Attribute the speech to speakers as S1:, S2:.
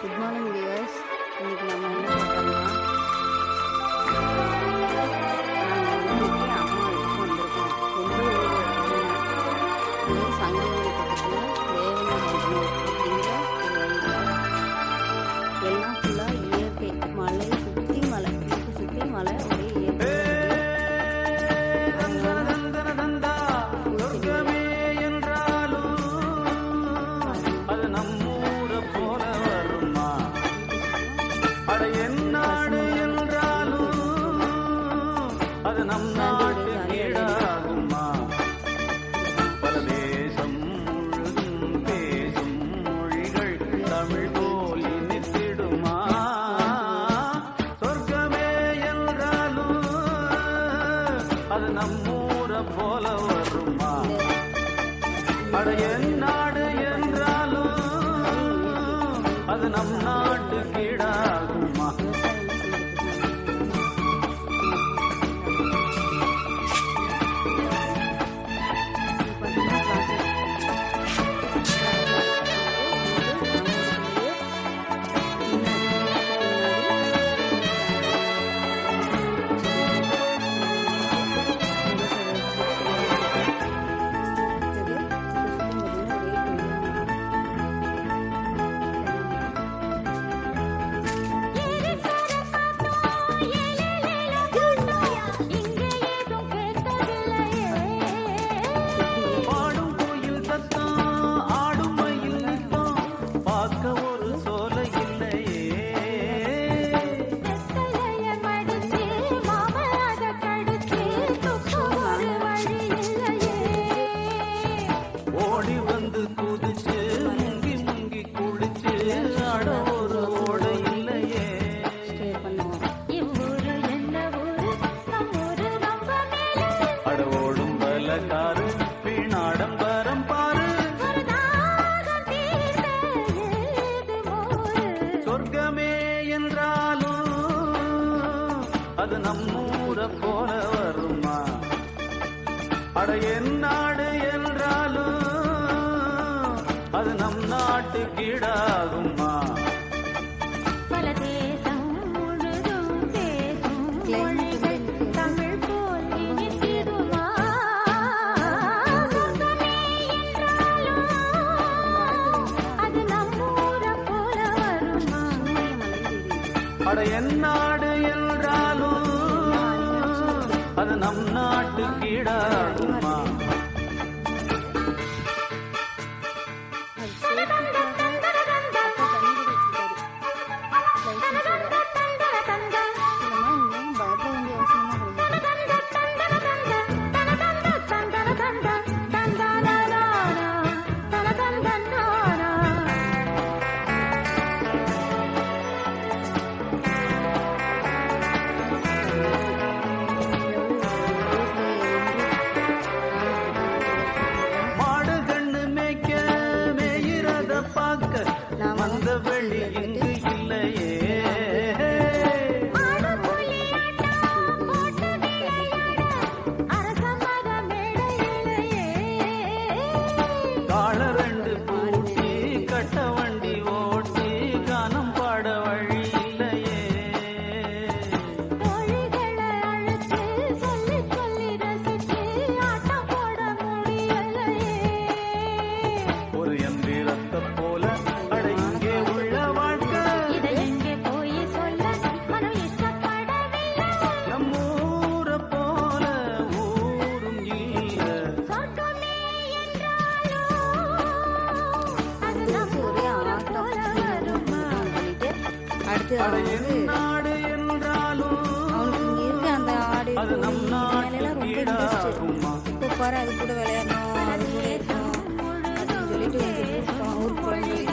S1: Good morning wears இன்றைக்கி நம்ம என்ன பார்க்கறோம்னா அம்மா வீட்டுக்கு வந்திருக்கோம். எந்த ஊர் அப்படின்னா சங்ககிரி பக்கத்தில் அப்படிங்கிற ஒரு எல்லாம்
S2: தமிழ் போல் இனித்திடுமா சொர்க்கமே என்றாலும் அது நம்மூர போல வருமா? அட என் நாடு என்றாலும் அது நம் நாட்டு கீழாகுமா குளிச்சு ஆட ஒரு ஓடை பாரு. சொர்க்கமே என்றாலும் அது நம்மூர போல வருமா? அட என்ன அது நம் நாட்டு கீழாகுமா
S3: பல தேசம் முழுதும் பேசும் மொழிகள் தமிழ் போல் இனித்திடுமா சொர்க்கமே என்றாலும் அது நம்மூர போல வருமா?
S2: அட என் நாடு என்றாலும் அது நம் நாட்டு கீழாகுமா
S1: ダ
S2: メダメダメ வந்து
S1: அந்த ஆடு மேலாம் ரொம்ப இன்ட்ரெஸ்ட் இப்போ பாரு அது கூட விளையாடணும் அது கூட இருக்கணும். சொல்லிட்டு ஊருக்கு போகிறேன்